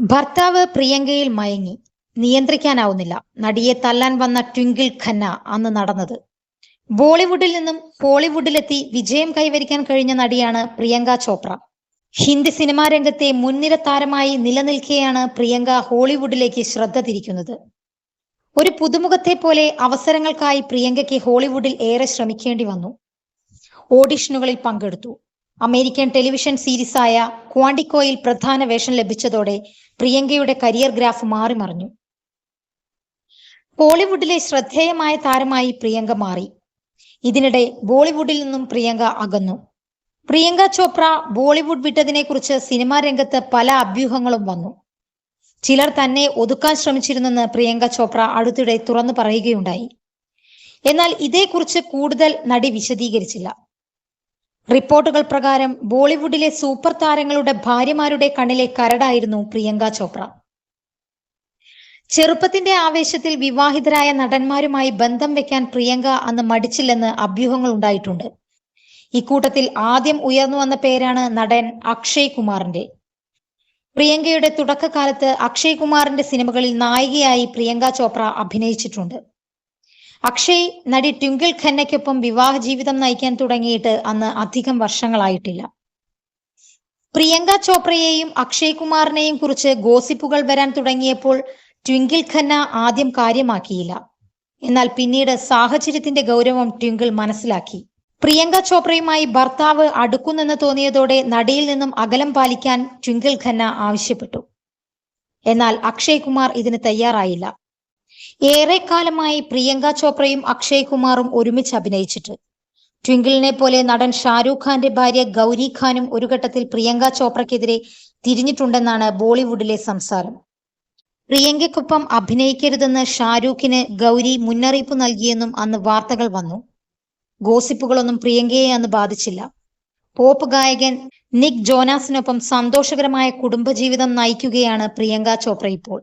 ഭർത്താവ് പ്രിയങ്കയിൽ മയങ്ങി. നിയന്ത്രിക്കാനാവുന്നില്ല. നടിയെ തല്ലാൻ വന്ന ട്വിങ്കിൾ ഖന്ന അന്ന് നടന്നത്. ബോളിവുഡിൽ നിന്നും ഹോളിവുഡിലെത്തി വിജയം കൈവരിക്കാൻ കഴിഞ്ഞ നടിയാണ് പ്രിയങ്ക ചോപ്ര. ഹിന്ദി സിനിമാ രംഗത്തെ മുൻനിര താരമായി നിലനിൽക്കെയാണ് പ്രിയങ്ക ഹോളിവുഡിലേക്ക് ശ്രദ്ധ തിരിക്കുന്നത്. ഒരു പുതുമുഖത്തെ പോലെ അവസരങ്ങൾക്കായി പ്രിയങ്കയ്ക്ക് ഹോളിവുഡിൽ ഏറെ ശ്രമിക്കേണ്ടി വന്നു. ഓഡിഷനുകളിൽ പങ്കെടുത്തു. അമേരിക്കൻ ടെലിവിഷൻ സീരീസായ ക്വാണ്ടിക്കോയിൽ പ്രധാന വേഷം ലഭിച്ചതോടെ പ്രിയങ്കയുടെ കരിയർ ഗ്രാഫ് മാറിമറിഞ്ഞു ബോളിവുഡിലെ ശ്രദ്ധേയമായ താരമായി പ്രിയങ്ക മാറി. ഇതിനിടെ ബോളിവുഡിൽ നിന്നും പ്രിയങ്ക അകന്നു. പ്രിയങ്ക ചോപ്ര ബോളിവുഡ് വിട്ടതിനെ കുറിച്ച് സിനിമാ രംഗത്ത് പല അഭ്യൂഹങ്ങളും വന്നു. ചിലർ തന്നെ ഒതുക്കാൻ ശ്രമിച്ചിരുന്നെന്ന് പ്രിയങ്ക ചോപ്ര അടുത്തിടെ തുറന്നു പറയുകയുണ്ടായി. എന്നാൽ ഇതേക്കുറിച്ച് കൂടുതൽ നടി വിശദീകരിച്ചില്ല. റിപ്പോർട്ടുകൾ പ്രകാരം ബോളിവുഡിലെ സൂപ്പർ താരങ്ങളുടെ ഭാര്യമാരുടെ കണ്ണിലെ കരടായിരുന്നു പ്രിയങ്ക ചോപ്ര. ചെറുപ്പത്തിന്റെ ആവേശത്തിൽ വിവാഹിതരായ നടന്മാരുമായി ബന്ധം വെക്കാൻ പ്രിയങ്ക അന്ന് മടിച്ചില്ലെന്ന് അഭ്യൂഹങ്ങൾ ഉണ്ടായിട്ടുണ്ട്. ഇക്കൂട്ടത്തിൽ ആദ്യം ഉയർന്നു വന്ന പേരാണ് നടൻ അക്ഷയ് കുമാറിന്റെ. പ്രിയങ്കയുടെ തുടക്കകാലത്ത് അക്ഷയ് കുമാറിന്റെ സിനിമകളിൽ നായികയായി പ്രിയങ്ക ചോപ്ര അഭിനയിച്ചിട്ടുണ്ട്. അക്ഷയ് നടി ട്വിങ്കിൾ ഖന്നയ്ക്കൊപ്പം വിവാഹ ജീവിതം നയിക്കാൻ തുടങ്ങിയിട്ട് അന്ന് അധികം വർഷങ്ങളായിട്ടില്ല. പ്രിയങ്ക ചോപ്രയെയും അക്ഷയ് കുമാറിനെയും കുറിച്ച് ഗോസിപ്പുകൾ വരാൻ തുടങ്ങിയപ്പോൾ ട്വിങ്കിൾ ഖന്ന ആദ്യം കാര്യമാക്കിയില്ല. എന്നാൽ പിന്നീട് സാഹചര്യത്തിന്റെ ഗൗരവം ട്വിങ്കിൾ മനസ്സിലാക്കി. പ്രിയങ്ക ചോപ്രയുമായി ഭർത്താവ് അടുക്കുന്നെന്ന് തോന്നിയതോടെ നടിയിൽ നിന്നും അകലം പാലിക്കാൻ ട്വിങ്കിൾ ഖന്ന ആവശ്യപ്പെട്ടു. എന്നാൽ അക്ഷയ് കുമാർ ഇതിന് തയ്യാറായില്ല. ഏറെക്കാലമായി പ്രിയങ്ക ചോപ്രയും അക്ഷയ് കുമാറും ഒരുമിച്ച് അഭിനയിച്ചിട്ട്. ട്വിങ്കിളിനെ പോലെ നടൻ ഷാരൂഖ് ഖാന്റെ ഭാര്യ ഗൗരി ഖാനും ഒരു ഘട്ടത്തിൽ പ്രിയങ്ക ചോപ്രയ്ക്കെതിരെ തിരിഞ്ഞിട്ടുണ്ടെന്നാണ് ബോളിവുഡിലെ സംസാരം. പ്രിയങ്കയ്ക്കൊപ്പം അഭിനയിക്കരുതെന്ന് ഷാരൂഖിന് ഗൗരി മുന്നറിയിപ്പ് നൽകിയെന്നും അന്ന് വാർത്തകൾ വന്നു. ഗോസിപ്പുകളൊന്നും പ്രിയങ്കയെ അന്ന് ബാധിച്ചില്ല. പോപ്പ് ഗായകൻ നിക് ജോനാസിനൊപ്പം സന്തോഷകരമായ കുടുംബജീവിതം നയിക്കുകയാണ് പ്രിയങ്ക ചോപ്ര ഇപ്പോൾ.